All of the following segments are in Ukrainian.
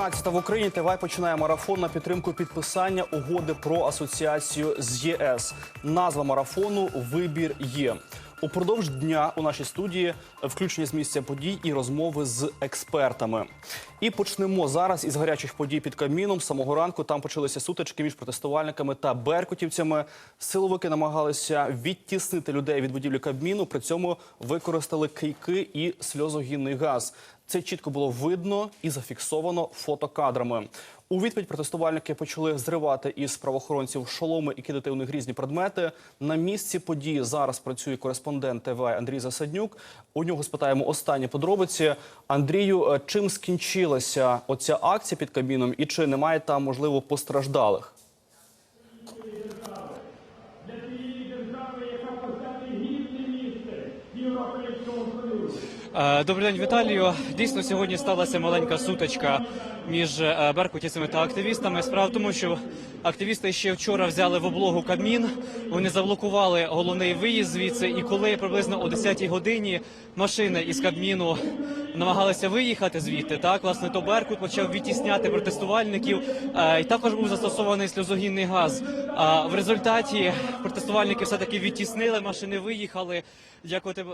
12 в Україні ТВ починає марафон на підтримку підписання угоди про асоціацію з ЄС. Назва марафону Вибір є. Упродовж дня у нашій студії включені з місця подій і розмови з експертами. І почнемо зараз із гарячих подій під Кабміном. З самого ранку там почалися сутички між протестувальниками та беркутівцями. Силовики намагалися відтіснити людей від будівлі Кабміну. При цьому використали кийки і сльозогінний газ. Це чітко було видно і зафіксовано фотокадрами. У відповідь протестувальники почали зривати із правоохоронців шоломи і кидати у них різні предмети. На місці події зараз працює кореспондент ТВ Андрій Засаднюк. У нього спитаємо останні подробиці. Андрію, е, чим скінчилася оця акція під кабіном, і чи немає там можливо постраждалих? Добрий день, Віталію. Дійсно, сьогодні сталася маленька сутичка між е, беркутівцями та активістами. Справа в тому, що активісти ще вчора взяли в облогу Кабмін. Вони заблокували головний виїзд звідси. І коли приблизно о 10-й годині машини із Кабміну намагалися виїхати звідти, так власне то Беркут почав відтісняти протестувальників. е, І також був застосований сльозогінний газ. А в результаті протестувальники все таки відтіснили, машини виїхали. Дякувати, е,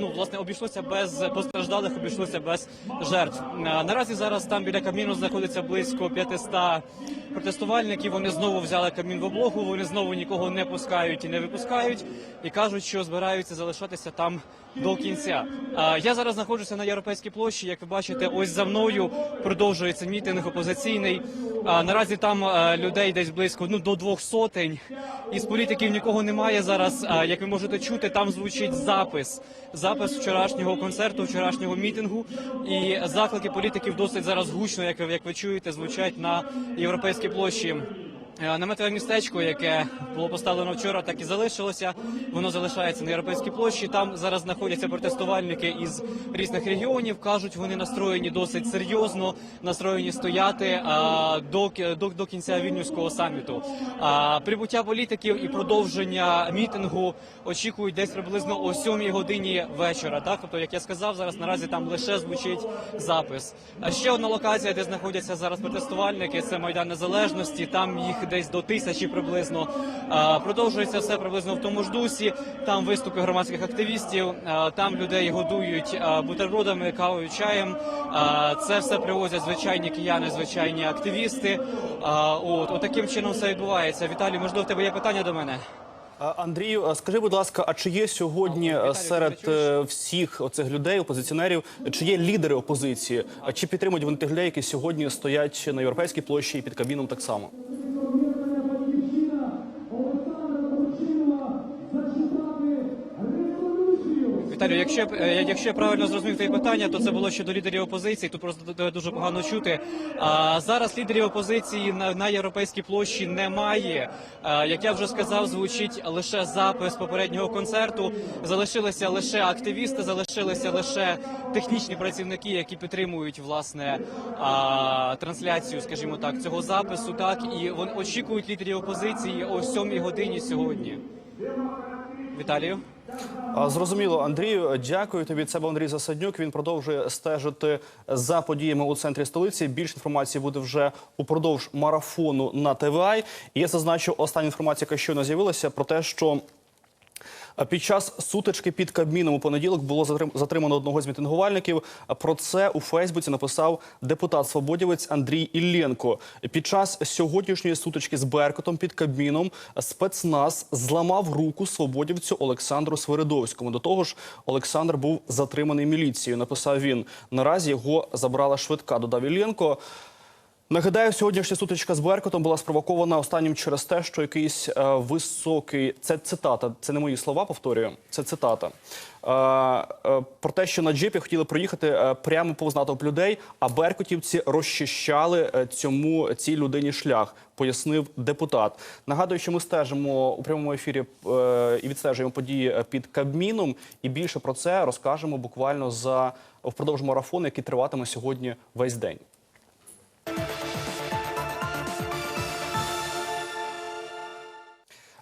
ну власне обійшлося без постраждалих, обійшлося без жертв. Е, Наразі зараз там біля каміну знаходиться близько 500 протестувальників. Вони знову взяли камін в облогу. Вони знову нікого не пускають і не випускають, і кажуть, що збираються залишатися там до кінця. Я зараз знаходжуся на європейській площі. Як ви бачите, ось за мною продовжується мітинг опозиційний. Наразі там людей десь близько ну до двох сотень. Із політиків нікого немає зараз. Як ви можете чути, там звучить запис. Запис вчорашнього концерту, вчорашнього мітингу. І заклики політиків досить зараз гучно, як ви як ви чуєте, звучать на європейській площі. Е, Наметове містечко, яке було поставлено вчора, так і залишилося. Воно залишається на європейській площі. Там зараз знаходяться протестувальники із різних регіонів. кажуть, вони настроєні досить серйозно, настроєні стояти а, до, до, до кінця вільнюського саміту. А, прибуття політиків і продовження мітингу очікують десь приблизно о 7 годині вечора. Так, тобто, як я сказав, зараз наразі там лише звучить запис. А ще одна локація, де знаходяться зараз протестувальники, це майдан незалежності. Там їх десь до тисячі приблизно. Продовжується все приблизно в тому ж дусі. Там виступи громадських активістів, там людей годують бутербродами, кавою, чаєм. Це все привозять звичайні кияни, звичайні активісти. От, от таким чином все відбувається. Віталій, можливо, в тебе є питання до мене? А, Андрію, скажи, будь ласка, а чи є сьогодні е, серед е, всіх оцих людей, опозиціонерів, чи є лідери опозиції? А чи підтримують вони тих людей, які сьогодні стоять на європейській площі і під кабіном так само? Віталію, якщо, е, якщо я правильно зрозумів твоє питання, то це було щодо лідерів опозиції. Тут просто дуже погано чути. А зараз лідерів опозиції на, на європейській площі немає. А, як я вже сказав, звучить лише запис попереднього концерту. Залишилися лише активісти, залишилися лише технічні працівники, які підтримують власне а, трансляцію, скажімо так, цього запису. Так і вони очікують лідерів опозиції о 7 годині сьогодні. Віталію. Зрозуміло, Андрію, дякую тобі. Це був Андрій Засаднюк. Він продовжує стежити за подіями у центрі столиці. Більше інформації буде вже упродовж марафону на ТВА. І я зазначу останню інформацію, яка щойно з'явилася, про те, що. Під час сутички під Кабміном у понеділок було затрим- затримано одного з мітингувальників. Про це у Фейсбуці написав депутат свободівець Андрій Ілленко. Під час сьогоднішньої сутички з Беркутом під Кабміном спецназ зламав руку свободівцю Олександру Свиридовському. До того ж, Олександр був затриманий міліцією. Написав він. Наразі його забрала швидка. Додав Ілленко. Нагадаю, сьогоднішня сутичка з Беркутом була спровокована останнім через те, що якийсь е, високий це цитата, це не мої слова. Повторюю, це цитата. Е, е, про те, що на джипі хотіли проїхати е, прямо повз натовп людей, а беркутівці розчищали е, цьому цій людині шлях. Пояснив депутат. Нагадую, що ми стежимо у прямому ефірі е, і відстежуємо події е, під Кабміном. І більше про це розкажемо буквально за впродовж марафону, який триватиме сьогодні весь день.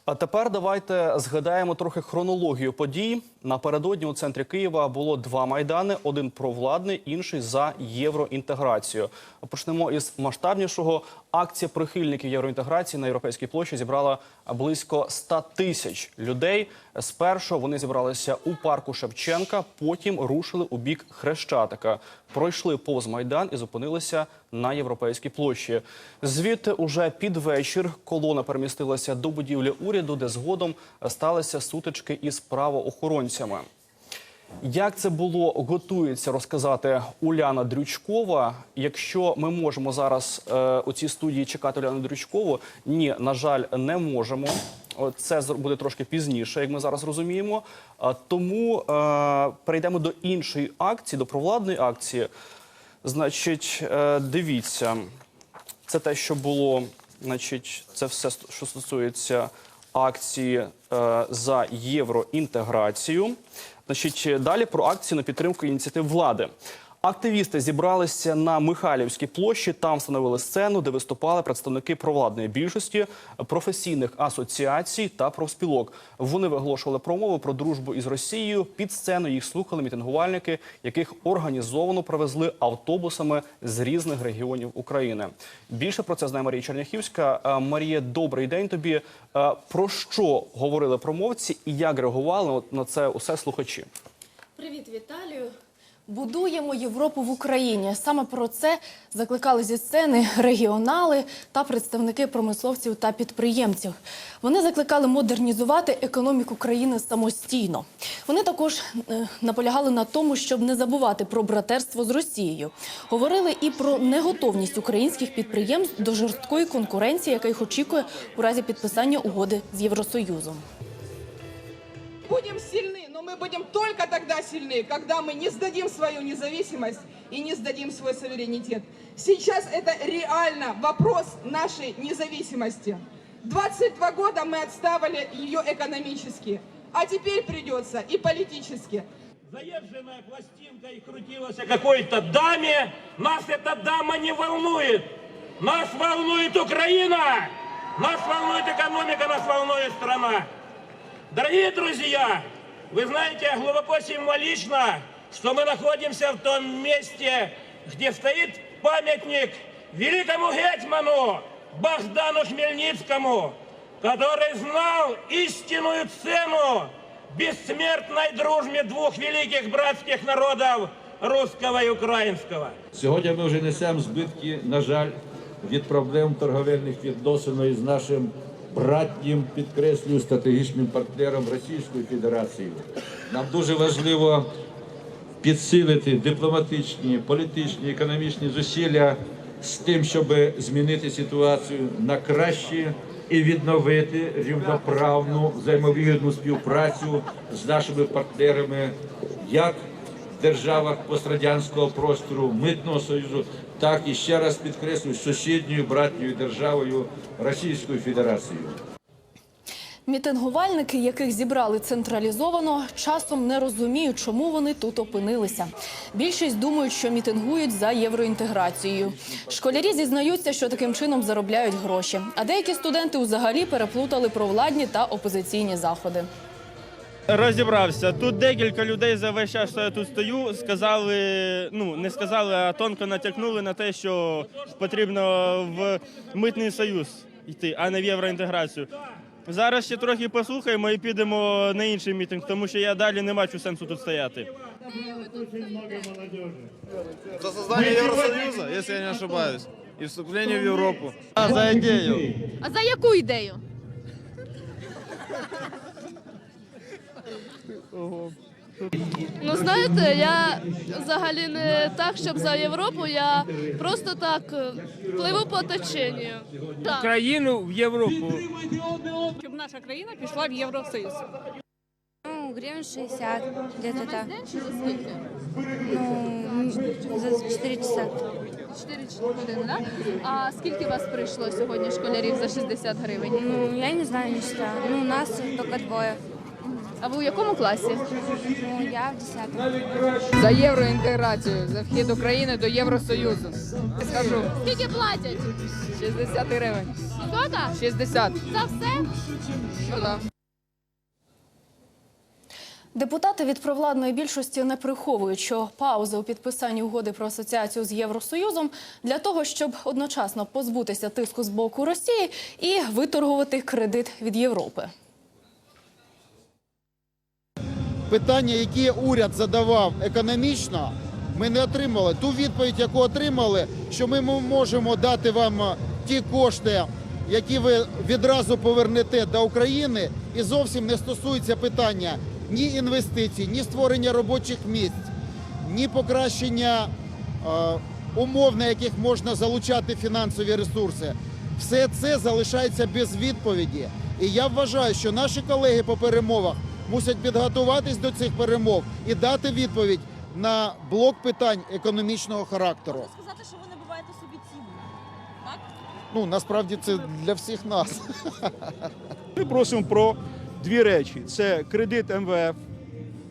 А тепер давайте згадаємо трохи хронологію подій. Напередодні у центрі Києва було два майдани: один провладний, інший за євроінтеграцію. Почнемо із масштабнішого. Акція прихильників євроінтеграції на європейській площі зібрала близько 100 тисяч людей. Спершу вони зібралися у парку Шевченка, потім рушили у бік Хрещатика. Пройшли повз майдан і зупинилися на європейській площі. Звідти уже під вечір колона перемістилася до будівлі уряду, де згодом сталися сутички із правоохоронцями. Як це було, готується розказати Уляна Дрючкова. Якщо ми можемо зараз е, у цій студії чекати Уляну Дрючкову, ні, на жаль, не можемо. Це буде трошки пізніше, як ми зараз розуміємо. Тому е, перейдемо до іншої акції, до провладної акції. Значить, е, дивіться, це те, що було. Значить, це все, що стосується акції е, за євроінтеграцію. Значить, далі про акцію на підтримку ініціатив влади. Активісти зібралися на Михайлівській площі. Там встановили сцену, де виступали представники провладної більшості, професійних асоціацій та профспілок. Вони виголошували промови про дружбу із Росією. Під сцену їх слухали мітингувальники, яких організовано привезли автобусами з різних регіонів України. Більше про це знає Марія Черняхівська. Е, Марія, добрий день тобі. Е, Про що говорили промовці і як реагували на це усе слухачі? Привіт, Віталію. Будуємо Європу в Україні. Саме про це закликали зі сцени регіонали та представники промисловців та підприємців. Вони закликали модернізувати економіку країни самостійно. Вони також е, наполягали на тому, щоб не забувати про братерство з Росією. Говорили і про неготовність українських підприємств до жорсткої конкуренції, яка їх очікує у разі підписання угоди з Євросоюзом. Будем сильны, но мы будем только тогда сильны, когда мы не сдадим свою независимость и не сдадим свой суверенитет. Сейчас это реально вопрос нашей независимости. 22 года мы отставали ее экономически, а теперь придется и политически. заезженная и крутилась о какой-то даме. Нас эта дама не волнует. Нас волнует Украина. Нас волнует экономика, нас волнует страна. Дорогие друзья, вы знаете глубоко символично, что мы находимся в том месте, где стоит памятник великому гетьману Богдану Хмельницкому, который знал истинную цену бессмертной дружбе двух великих братских народов русского и украинского. Сьогодні ми вже несемо збитки, на жаль, від проблем торговельних відносин із нашим братнім, підкреслюю, стратегічним партнером Російською Федерацією. Нам дуже важливо підсилити дипломатичні, політичні, економічні зусилля з тим, щоб змінити ситуацію на краще і відновити рівноправну взаємовигідну співпрацю з нашими партнерами, як в державах пострадянського простору, митного союзу, так і ще раз підкреслюю сусідньою братньою державою Російською Федерацією. Мітингувальники, яких зібрали централізовано, часом не розуміють, чому вони тут опинилися. Більшість думають, що мітингують за євроінтеграцією. Школярі зізнаються, що таким чином заробляють гроші. А деякі студенти взагалі переплутали провладні та опозиційні заходи. Розібрався. Тут декілька людей за весь час, що я тут стою, сказали, ну не сказали, а тонко натякнули на те, що потрібно в митний союз йти, а не в євроінтеграцію. Зараз ще трохи послухаємо і підемо на інший мітинг, тому що я далі не бачу сенсу тут стояти. За создание Евросоюза, если я не ошибаюсь, и вступление в Европу. А, за идею. А за яку ідею? Ну знаєте, я взагалі не так, щоб за Європу, я просто так е, пливу по теченню. Так. Країну в Європу. Щоб наша країна пішла в Євросоюз. Ну, гривен 60, где-то так. За? Ну, за 4 часа. 4 години, да? А скільки вас прийшло сьогодні школярів за 60 гривень? Ну, я не знаю, не считаю. Ну, у нас только двое. А ви у якому класі? Ну, я в 10 За євроінтеграцію, за вхід України до Євросоюзу. Скажу, Скільки платять? 60 гривень. Скільки? 60. За все? Ну да. Депутати від провладної більшості не приховують, що пауза у підписанні угоди про асоціацію з Євросоюзом для того, щоб одночасно позбутися тиску з боку Росії і виторгувати кредит від Європи. Питання, які уряд задавав економічно, ми не отримали. Ту відповідь, яку отримали, що ми можемо дати вам е, ті кошти, які ви відразу повернете до України, і зовсім не стосується питання ні інвестицій, ні створення робочих місць, ні покращення е, умов, на яких можна залучати фінансові ресурси. Все це залишається без відповіді. І я вважаю, що наші колеги по перемовах мусять підготуватись до цих перемов і дати відповідь на блок питань економічного характеру. Сказати, що ви набиваєте собі ціну. Так? Ну насправді це для всіх нас. Ми просимо про дві речі: це кредит МВФ,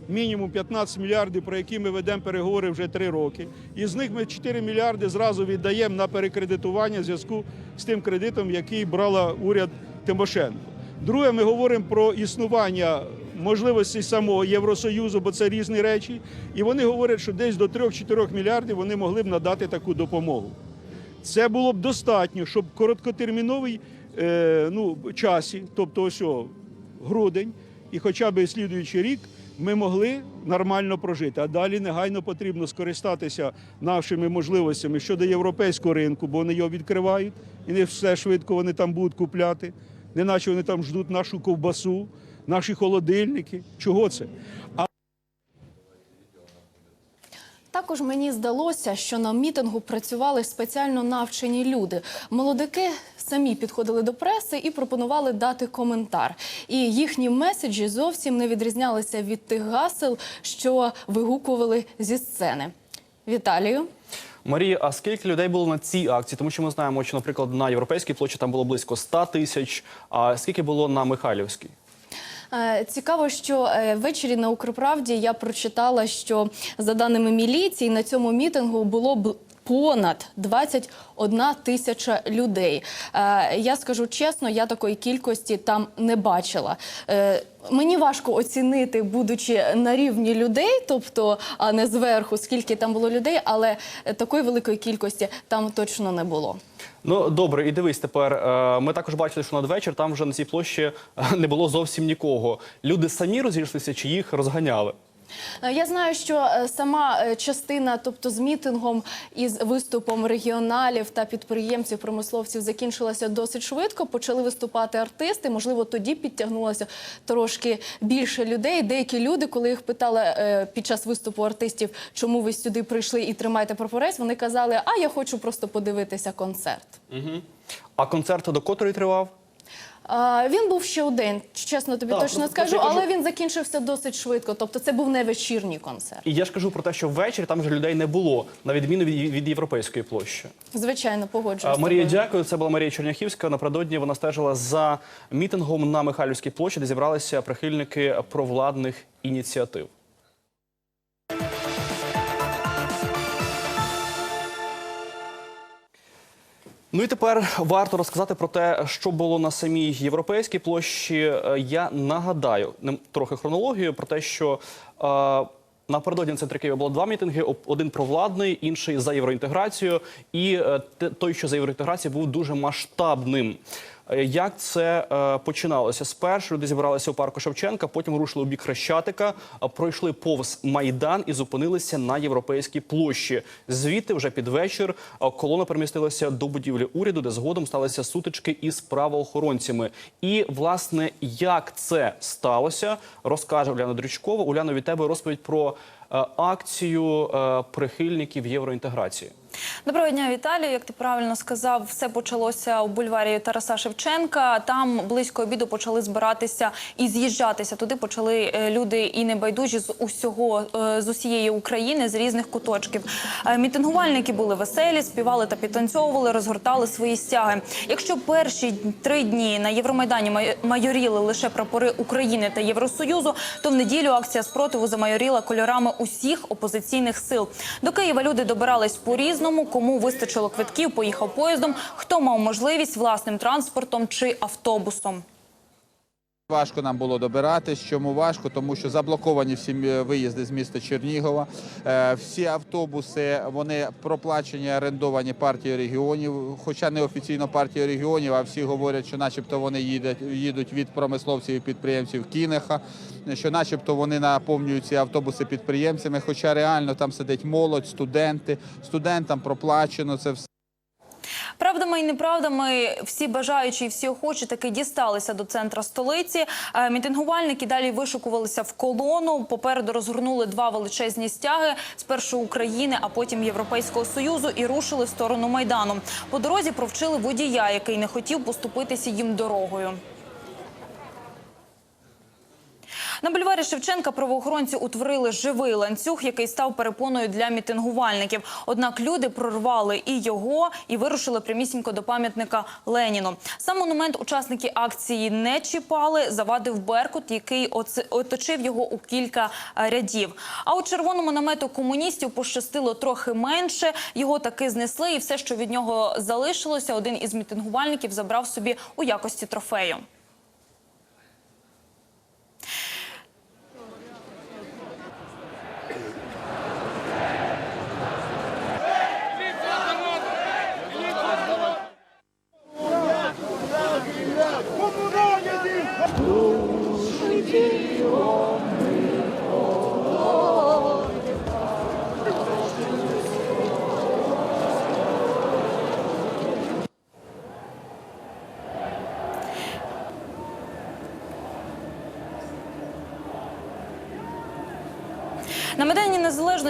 мінімум 15 мільярдів, про які ми ведемо переговори вже три роки. І з них ми 4 мільярди зразу віддаємо на перекредитування в зв'язку з тим кредитом, який брала уряд Тимошенко. Друге, ми говоримо про існування можливості самого Євросоюзу, бо це різні речі. І вони говорять, що десь до 3-4 мільярдів вони могли б надати таку допомогу. Це було б достатньо, щоб в короткотерміновій е, ну, часі, тобто ось грудень і хоча б слідуючий рік, ми могли нормально прожити. А далі негайно потрібно скористатися нашими можливостями щодо європейського ринку, бо вони його відкривають, і не все швидко вони там будуть купляти. Неначе вони там ждуть нашу ковбасу, наші холодильники. Чого це? Також мені здалося, що на мітингу працювали спеціально навчені люди. Молодики самі підходили до преси і пропонували дати коментар. І їхні меседжі зовсім не відрізнялися від тих гасел, що вигукували зі сцени. Віталію. Марія, а скільки людей було на цій акції? Тому що ми знаємо, що, наприклад, на європейській площі там було близько 100 тисяч. А скільки було на Михайлівській? Е, Цікаво, що е, ввечері на Укрправді я прочитала, що за даними міліції на цьому мітингу було. Понад 21 тисяча людей. Е, я скажу чесно, я такої кількості там не бачила. Е, мені важко оцінити, будучи на рівні людей, тобто а не зверху, скільки там було людей, але е, такої великої кількості там точно не було. Ну добре, і дивись тепер. Ми також бачили, що надвечір там вже на цій площі не було зовсім нікого. Люди самі розійшлися чи їх розганяли? Е, Я знаю, що е, сама е, частина, тобто з мітингом із виступом регіоналів та підприємців, промисловців, закінчилася досить швидко. Почали виступати артисти. Можливо, тоді підтягнулося трошки більше людей. Деякі люди, коли їх питали під час виступу артистів, чому ви сюди прийшли і тримаєте прапорець, вони казали, а я хочу просто подивитися концерт. А концерт до котрої тривав? А, він був ще один, чесно тобі Так, точно ну, скажу, але кажу- він закінчився досить швидко. Тобто, це був не вечірній концерт. І я ж кажу про те, що ввечері там вже людей не було, на відміну від, від європейської площі. Звичайно, погоджуюсь. Марія, дякую. Це була Марія Черняхівська. Напередодні вона стежила за мітингом на Михайлівській площі, де зібралися прихильники провладних ініціатив. Ну і тепер варто розказати про те, що було на самій європейській площі. Е, Я нагадаю трохи хронологію про те, що е, напередодні в центрі Києва було два мітинги: один провладний, інший за євроінтеграцію. І е, той, що за євроінтеграцію, був дуже масштабним. Е, Як це е, починалося? Спершу люди зібралися у парку Шевченка, потім рушили у бік Хрещатика, пройшли повз майдан і зупинилися на європейській площі. Звідти вже під вечір колона перемістилася до будівлі уряду, де згодом сталися сутички із правоохоронцями. І власне як це сталося, розкаже Уляна Дрючкова. Уляно, від тебе розповідь про е, акцію прихильників євроінтеграції. Доброго дня, Віталію. Як ти правильно сказав, все почалося у бульварі Тараса Шевченка. Там близько обіду почали збиратися і з'їжджатися. Туди почали е, люди і небайдужі з усього е, з усієї України, з різних куточків. Е, Мітингувальники були веселі, співали та підтанцьовували, розгортали свої стяги. Якщо перші три дні на Євромайдані майоріли лише прапори України та Євросоюзу, то в неділю акція спротиву замайоріла кольорами усіх опозиційних сил. До Києва люди добирались по-різному. Кому вистачило квитків, поїхав поїздом. Хто мав можливість власним транспортом чи автобусом. Важко нам було добиратись. Чому важко? Тому що заблоковані всі виїзди з міста Чернігова. Е, Всі автобуси вони проплачені, орендовані партією регіонів. Хоча не офіційно партією регіонів, а всі говорять, що начебто вони їдуть, їдуть від промисловців і підприємців Кінеха, що начебто вони наповнюють ці автобуси підприємцями. Хоча реально там сидить молодь, студенти. Студентам проплачено це все. Правдами і неправдами всі бажаючі і всі охочі таки дісталися до центра столиці. Е, Мітингувальники далі вишукувалися в колону. Попереду розгорнули два величезні стяги спершу України, а потім Європейського союзу і рушили в сторону майдану. По дорозі провчили водія, який не хотів поступитися їм дорогою. На бульварі Шевченка правоохоронці утворили живий ланцюг, який став перепоною для мітингувальників. Однак люди прорвали і його, і вирушили прямісінько до пам'ятника Леніну. Сам монумент учасники акції не чіпали, завадив Беркут, який оточив його у кілька е, рядів. А у червоному намету комуністів пощастило трохи менше. Його таки знесли, і все, що від нього залишилося, один із мітингувальників забрав собі у якості трофею.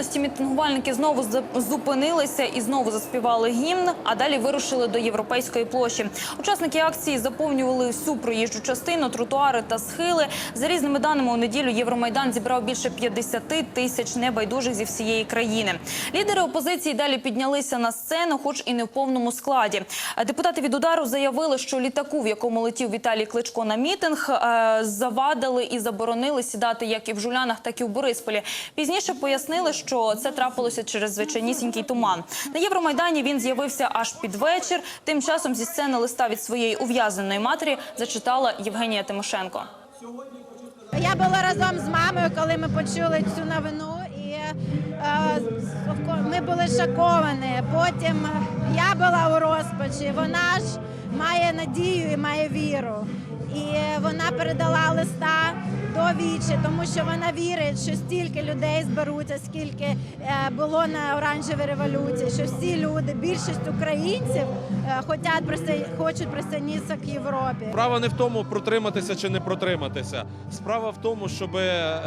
Незалежності мітингувальники знову зупинилися і знову заспівали гімн, а далі вирушили до Європейської площі. Учасники акції заповнювали всю проїжджу частину, тротуари та схили. За різними даними, у неділю Євромайдан зібрав більше 50 тисяч небайдужих зі всієї країни. Лідери опозиції далі піднялися на сцену, хоч і не в повному складі. Депутати від удару заявили, що літаку, в якому летів Віталій Кличко на мітинг, е, завадили і заборонили сідати як і в Жулянах, так і в Борисполі. Пізніше пояснили, що це трапилося через звичайнісінький туман. На Євромайдані він з'явився аж під вечір. Тим часом зі сцени листа від своєї ув'язненої матері зачитала Євгенія Тимошенко. Я була разом з мамою, коли ми почули цю новину, і е, ми були шоковані. Потім я була у розпачі. Вона ж має надію і має віру. І вона передала листа до вічі, тому що вона вірить, що стільки людей зберуться, скільки е, було на оранжевій революції, що всі люди, більшість українців е, хотять присо- хочуть присоединитися к Європі. Справа не в тому, протриматися чи не протриматися. Справа в тому, щоб е,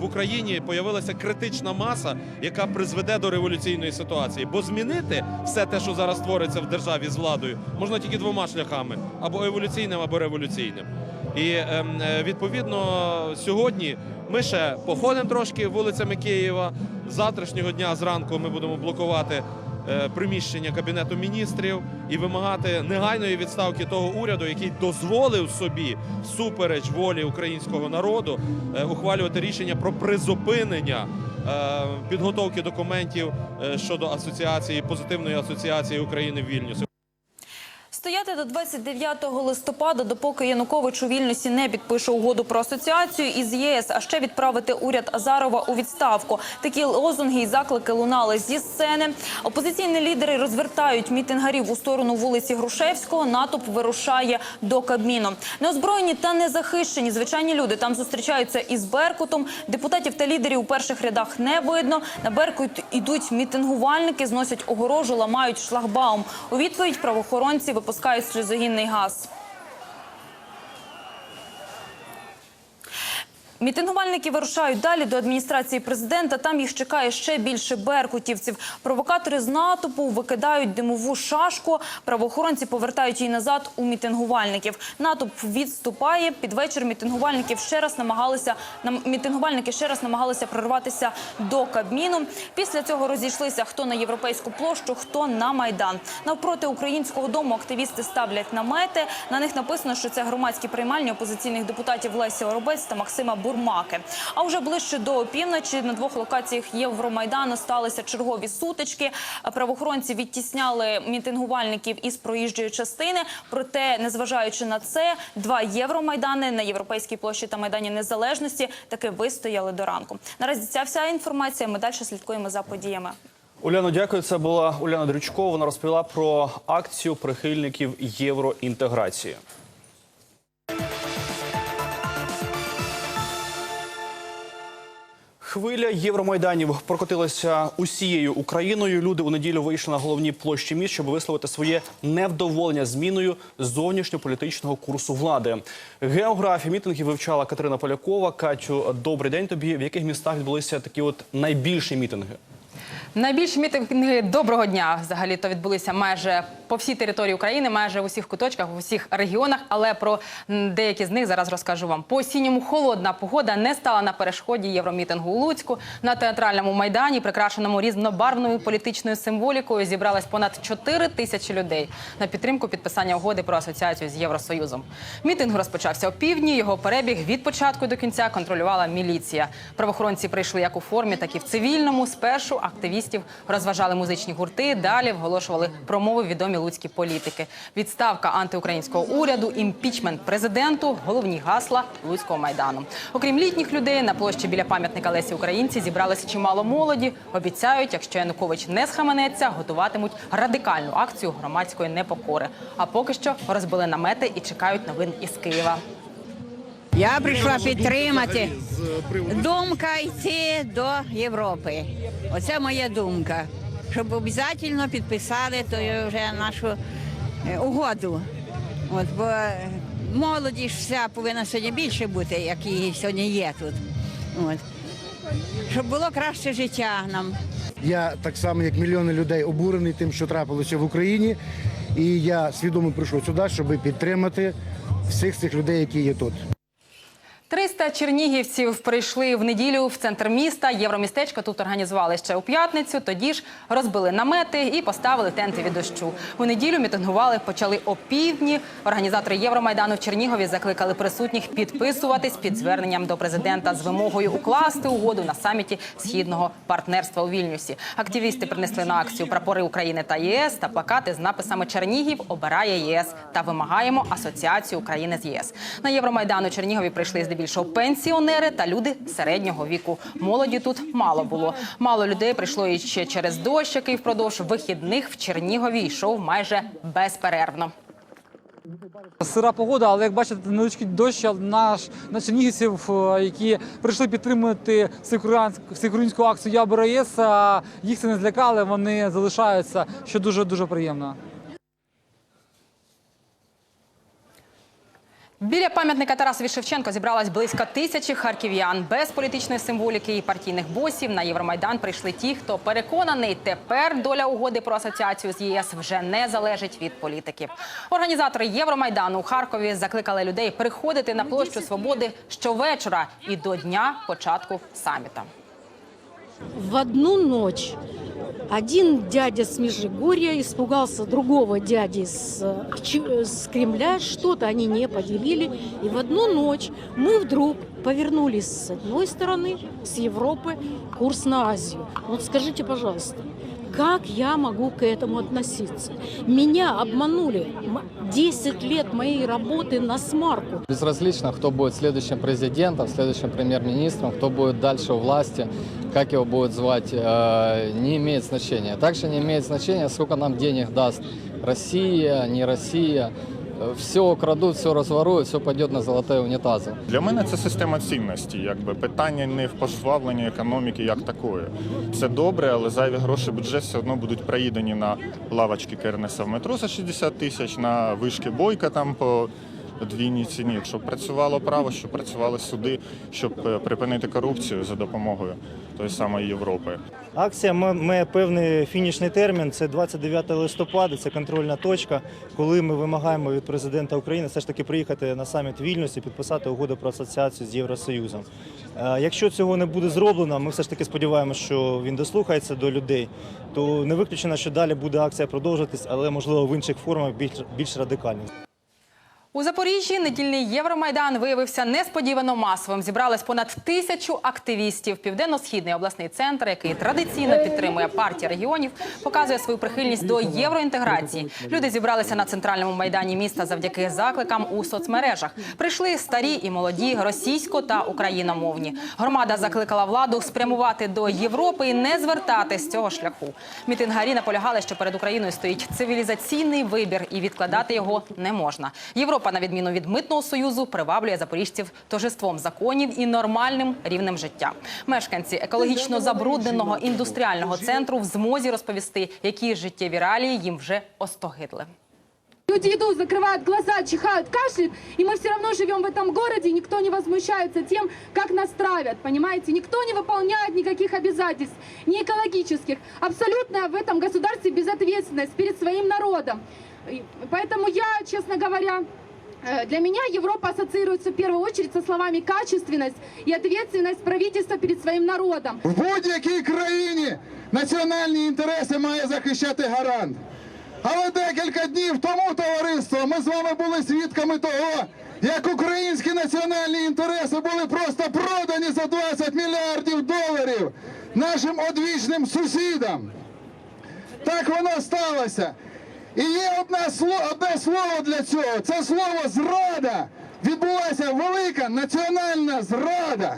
в Україні появилася критична маса, яка призведе до революційної ситуації. Бо змінити все те, що зараз твориться в державі з владою, можна тільки двома шляхами: або еволюційним, або революційним. І ем, е, відповідно сьогодні ми ще походимо трошки вулицями Києва. Завтрашнього дня зранку ми будемо блокувати е, приміщення кабінету міністрів і вимагати негайної відставки того уряду, який дозволив собі всупереч волі українського народу е, ухвалювати рішення про призупинення підготовки документів щодо асоціації позитивної асоціації України в Вільнюсі. Стояти до 29 листопада, допоки Янукович у Вільнюсі не підпише угоду про асоціацію із ЄС, а ще відправити уряд Азарова у відставку. Такі лозунги і заклики лунали зі сцени. Опозиційні лідери розвертають мітингарів у сторону вулиці Грушевського. Натовп вирушає до Кабміну. Неозброєні та незахищені звичайні люди там зустрічаються із Беркутом. Депутатів та лідерів у перших рядах не видно. На Беркут ідуть мітингувальники, зносять огорожу, ламають шлагбаум. У відповідь правоохоронці випускають сльозогінний газ. Мітингувальники вирушають далі до адміністрації президента. Там їх чекає ще більше беркутівців. Провокатори з натовпу викидають димову шашку. Правоохоронці повертають її назад у мітингувальників. Натовп відступає. Під вечір мітингувальників ще раз намагалися нам- мітингувальники ще раз намагалися прорватися до Кабміну. Після цього розійшлися хто на європейську площу, хто на майдан. Навпроти українського дому активісти ставлять намети. На них написано, що це громадські приймальні опозиційних депутатів Лесі Оробець та Максима Бурмаки. А вже ближче до опівночі на двох локаціях Євромайдану сталися чергові сутички. Правоохоронці відтісняли мітингувальників із проїжджої частини. Проте, незважаючи на це, два євромайдани на європейській площі та майдані Незалежності таки вистояли до ранку. Наразі ця вся інформація. Ми далі слідкуємо за подіями. Уляно, дякую. Це була Уляна Дрючко. Вона розповіла про акцію прихильників євроінтеграції. Хвиля євромайданів прокотилася усією Україною. Люди у неділю вийшли на головні площі міст, щоб висловити своє невдоволення зміною зовнішньополітичного курсу влади. Географію мітингів вивчала Катерина Полякова. Катю, добрий день тобі. В яких містах відбулися такі от найбільші мітинги? Найбільші мітинги доброго дня взагалі то відбулися майже по всій території України, майже в усіх куточках, в усіх регіонах. Але про деякі з них зараз розкажу вам. По осінньому холодна погода не стала на перешкоді євромітингу у Луцьку. На театральному майдані, прикрашеному різнобарвною політичною символікою, зібралось понад 4 тисячі людей на підтримку підписання угоди про асоціацію з Євросоюзом. Мітинг розпочався о півдні. Його перебіг від початку до кінця контролювала міліція. Правоохоронці прийшли як у формі, так і в цивільному. Спершу активістів розважали музичні гурти. Далі вголошували промови відомі луцькі політики. Відставка антиукраїнського уряду, імпічмент президенту, головні гасла луцького майдану. Окрім літніх людей, на площі біля пам'ятника Лесі Українці зібралося чимало молоді. Обіцяють, якщо Янукович не схаменеться, готуватимуть радикальну акцію громадської непокори. А поки що розбили намети і чекають новин із Києва. Я прийшла підтримати. Думка йти до Європи. Оце моя думка. Щоб обов'язково підписали то вже нашу е, угоду. От, бо е, молоді ж вся повинна сьогодні більше бути, як її сьогодні є тут. От. Щоб було краще життя нам. Я так само, як мільйони людей, обурений тим, що трапилося в Україні. І я свідомо прийшов сюди, щоб підтримати всіх цих людей, які є тут. 300 чернігівців прийшли в неділю в центр міста. Євромістечко тут організували ще у п'ятницю. Тоді ж розбили намети і поставили тенти від дощу. У неділю мітингували почали о півдні. Організатори Євромайдану в Чернігові закликали присутніх підписуватись під зверненням до президента з вимогою укласти угоду на саміті східного партнерства у Вільнюсі. Активісти принесли на акцію прапори України та ЄС та плакати з написами Чернігів обирає ЄС та вимагаємо асоціацію України з ЄС. На Євромайдан у Чернігові прийшли здебільшого пенсіонери та люди середнього віку. Молоді тут мало було. Мало людей прийшло і ще через дощ, який впродовж вихідних в Чернігові йшов майже безперервно. Сира погода, але як бачите, невеличкий дощ наш на чернігівців, е, які прийшли підтримувати всеукраїнську акцію Я обираю їх це не злякали, вони залишаються, що дуже дуже приємно. Біля пам'ятника Тарасові Шевченко зібралось близько тисячі харків'ян. Без політичної символіки і партійних босів на Євромайдан прийшли ті, хто переконаний, тепер доля угоди про асоціацію з єС вже не залежить від політиків. Організатори Євромайдану у Харкові закликали людей приходити на площу Свободи щовечора і до дня початку саміта В одну ночь один дядя с Межигорья испугался другого дяди с, э, Ч- э, с Кремля, что-то они не поделили. И в одну ночь мы вдруг повернулись с одной стороны, с Европы, курс на Азию. Вот скажите, пожалуйста, как я могу к этому относиться? Меня обманули. М- 10 лет моей работы на смарку. Безразлично, кто будет следующим президентом, следующим премьер-министром, кто будет дальше у власти, как его будут звать, э, не имеет значения. Также не имеет значения, сколько нам денег даст Россия, не Россия. Все крадуть, все розворують, все піде на золоте унітази. Для мене це система цінності. Якби питання не в пожвавленні економіки як такої. Це добре, але зайві гроші бюджет все одно будуть проїдені на лавочки Кернеса в метро за 60 тисяч, на вишки бойка там по двійній ціні, щоб працювало право, щоб працювали суди, щоб е, припинити корупцію за допомогою тої самої Європи. Акція має певний фінішний термін. Це 29 листопада. Це контрольна точка, коли ми вимагаємо від президента України все ж таки приїхати на саміт Вільнюсі, підписати угоду про асоціацію з Євросоюзом. Е, Якщо цього не буде зроблено, ми все ж таки сподіваємося, що він дослухається до людей. То не виключено, що далі буде акція продовжуватись, але можливо в інших формах більш більш радикально. У Запоріжжі недільний Євромайдан виявився несподівано масовим. Зібралось понад тисячу активістів. Південно-східний обласний центр, який традиційно підтримує партія регіонів, показує свою прихильність до євроінтеграції. Люди зібралися на центральному майдані міста завдяки закликам у соцмережах. Прийшли старі і молоді, російсько та україномовні. Громада закликала владу спрямувати до Європи і не звертати з цього шляху. Мітингарі наполягали, що перед Україною стоїть цивілізаційний вибір, і відкладати його не можна. Європа, на відміну від митного союзу, приваблює запоріжців торжеством законів і нормальним рівнем життя. Мешканці екологічно забрудненого індустріального центру в змозі розповісти, які життєві реалії їм вже остогидли. Люди идут, закрывают глаза, чихают, кашляют, и мы все равно живем в этом городе, и никто не возмущается тем, как нас травят, понимаете? Никто не выполняет никаких обязательств, ни экологических. Абсолютно в этом государстве безответственность перед своим народом. И Поэтому я, честно говоря, э, для меня Европа ассоциируется в первую очередь со словами качественность и ответственность правительства перед своим народом. В будь-якій країні національні інтереси має захищати гарант. Але декілька днів тому, товариство, ми з вами були свідками того, як українські національні інтереси були просто продані за 20 мільярдів доларів нашим одвічним сусідам. Так воно сталося. І є одне слово, одне слово для цього. Це слово зрада. Відбулася велика національна зрада.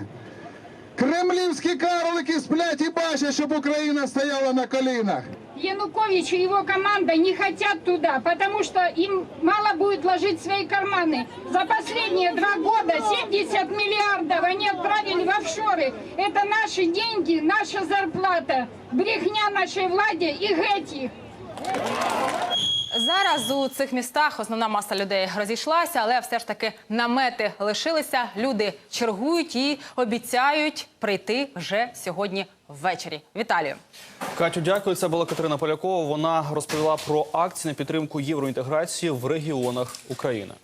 Кремлівські карлики сплять і бачать, щоб Україна стояла на колінах. Янукович и его команда не хотят туда, потому что им мало будет ложить в свои карманы. За последние два года 70 миллиардов они отправили в офшоры. Это наши деньги, наша зарплата. Брехня нашей владе и геть их. Зараз у цих містах основна маса людей розійшлася, але все ж таки намети лишилися. Люди чергують і обіцяють прийти вже сьогодні ввечері. Віталію. Катю, дякую. Це була Катерина Полякова. Вона розповіла про акції на підтримку євроінтеграції в регіонах України.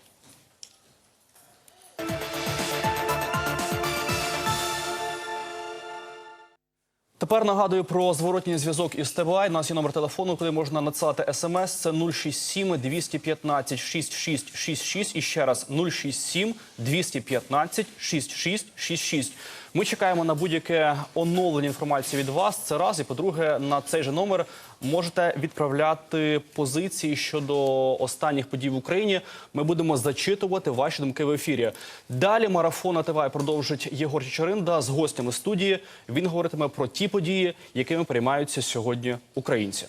Тепер нагадую про зворотній зв'язок із ТВА. Нас є номер телефону, куди можна надсилати смс. Це 067 215 6666. І ще раз 067 215 6666. Ми чекаємо на будь-яке оновлення інформації від вас. Це раз. І по-друге, на цей же номер можете відправляти позиції щодо останніх подій в Україні. Ми будемо зачитувати ваші думки в ефірі. Далі марафон на продовжить Єгор Чичаринда з гостями студії. Він говоритиме про ті події, якими приймаються сьогодні українці.